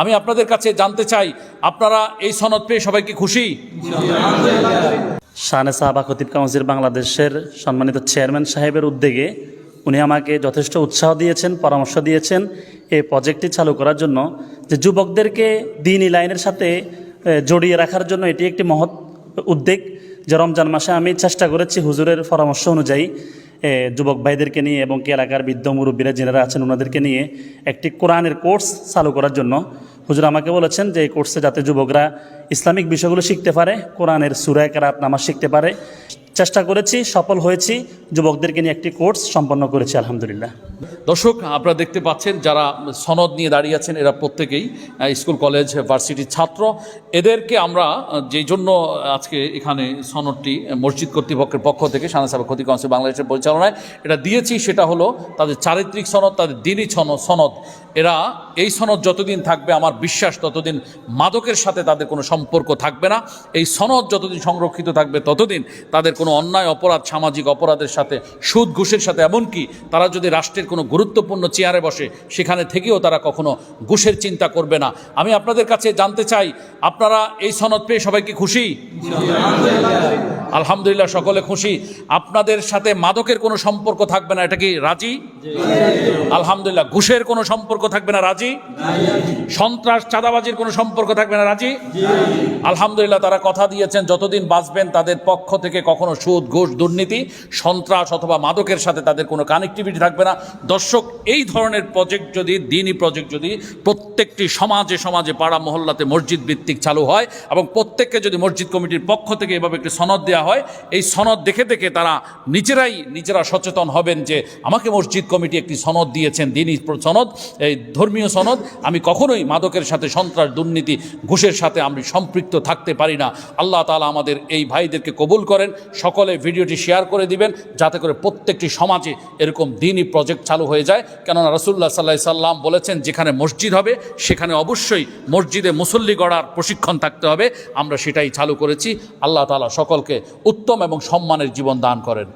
আমি আপনাদের কাছে জানতে চাই, আপনারা এই সনদ পেয়ে সবাই কি খুশি? শানে সাহাবা খতিব কাউন্সিল বাংলাদেশের সম্মানিত চেয়ারম্যান সাহেবের উদ্যোগে উনি আমাকে যথেষ্ট উৎসাহ দিয়েছেন, পরামর্শ দিয়েছেন এই প্রজেক্টটি চালু করার জন্য যে যুবকদেরকে দিনই লাইনের সাথে জড়িয়ে রাখার জন্য এটি একটি মহৎ উদ্যোগ যে রমজান মাসে আমি চেষ্টা করেছি হুজুরের পরামর্শ অনুযায়ী যুবক ভাইদেরকে নিয়ে এবং এলাকার বৃদ্ধ মুরব্বীরা, যারা আছেন, ওনাদেরকে নিয়ে একটি কোরআনের কোর্স চালু করার জন্য। হুজুর আমাকে বলেছেন যে এই কোর্সে যাতে যুবকরা ইসলামিক বিষয়গুলো শিখতে পারে, কোরআনের সুরায় কারাত নামাজ শিখতে পারে। চেষ্টা করেছি, সফল হয়েছি। যুবকদেরকে নিয়ে একটি কোর্স সম্পন্ন করেছি, আলহামদুলিল্লাহ। দর্শক, আপনারা দেখতে পাচ্ছেন যারা সনদ নিয়ে দাঁড়িয়ে আছেন, এরা প্রত্যেকেই স্কুল, কলেজ, ভার্সিটির ছাত্র। এদেরকে আমরা যেই জন্য আজকে এখানে সনদটি মসজিদ কর্তৃপক্ষের পক্ষ থেকে সানা সাহেব ক্ষতি কাউন্সিল বাংলাদেশের পরিচালনায় এটা দিয়েছি, সেটা হলো তাদের চারিত্রিক সনদ, তাদের দিনই সনদ। এরা এই সনদ যতদিন থাকবে, আমার বিশ্বাস ততদিন মাদকের সাথে তাদের কোনো সম্পর্ক থাকবে না। এই সনদ যতদিন সংরক্ষিত থাকবে, ততদিন তাদের কোনো অন্যায়, অপরাধ, সামাজিক অপরাধের সাথে, সুদ, ঘুষের সাথে, এমনকি তারা যদি রাষ্ট্রের কোনো গুরুত্বপূর্ণ চেয়ারে বসে, সেখানে থেকেও তারা কখনো ঘুষের চিন্তা করবে না। আমি আপনাদের কাছে জানতে চাই, আপনারা এই সনদ পেয়ে সবাই কি খুশি? আলহামদুলিল্লাহ, সকলে খুশি। আপনাদের সাথে মাদকের কোনো সম্পর্ক থাকবে না, এটা কি রাজি? আলহামদুলিল্লাহ, ঘুষের কোনো সম্পর্ক থাকবে না, রাজি? সন্ত্রাস, চাঁদাবাজির কোনো সম্পর্ক থাকবে না, রাজি? আলহামদুলিল্লাহ, তারা কথা দিয়েছেন, যতদিন বাঁচবেন তাদের পক্ষ থেকে কখনো সুদ, ঘুষ, দুর্নীতি সন্ত্রাস অথবা মাদকের সাথে তাদের কোনো কানেক্টিভিটি থাকবে না। দর্শক, এই ধরনের প্রজেক্ট যদি, দিনই প্রজেক্ট যদি প্রত্যেকটি সমাজে সমাজে পাড়া মহল্লাতে মসজিদ ভিত্তিক চালু হয় এবং প্রত্যেককে যদি মসজিদ কমিটির পক্ষ থেকে এভাবে একটি সনদ দেওয়া হয়, এই সনদ দেখে দেখে তারা নিজেরাই, নিজেরা সচেতন হবেন যে আমাকে মসজিদ কমিটি একটি সনদ দিয়েছেন, দিনই সনদ, এই ধর্মীয় সনদ। আমি কখনোই মাদকের সাথে সন্ত্রাস, দুর্নীতি, ঘুষের সাথে আমি সম্পৃক্ত থাকতে পারি না। আল্লাহ তালা আমাদের এই ভাইদেরকে কবুল করেন। সকলে ভিডিওটি শেয়ার করে দিবেন। যাতে করে প্রত্যেকটি সমাজে এরকম দিনই প্রজেক্ট চালু হয়ে যায়। কেননা রসুল্লাহ সাল্লাহ সাল্লাম বলেছেন, যেখানে মসজিদ হবে, সেখানে অবশ্যই মসজিদে মুসল্লি গড়ার প্রশিক্ষণ থাকতে হবে। আমরা সেটাই চালু করেছি। আল্লাহ তালা সকলকে উত্তম এবং সম্মানের জীবন দান করেন।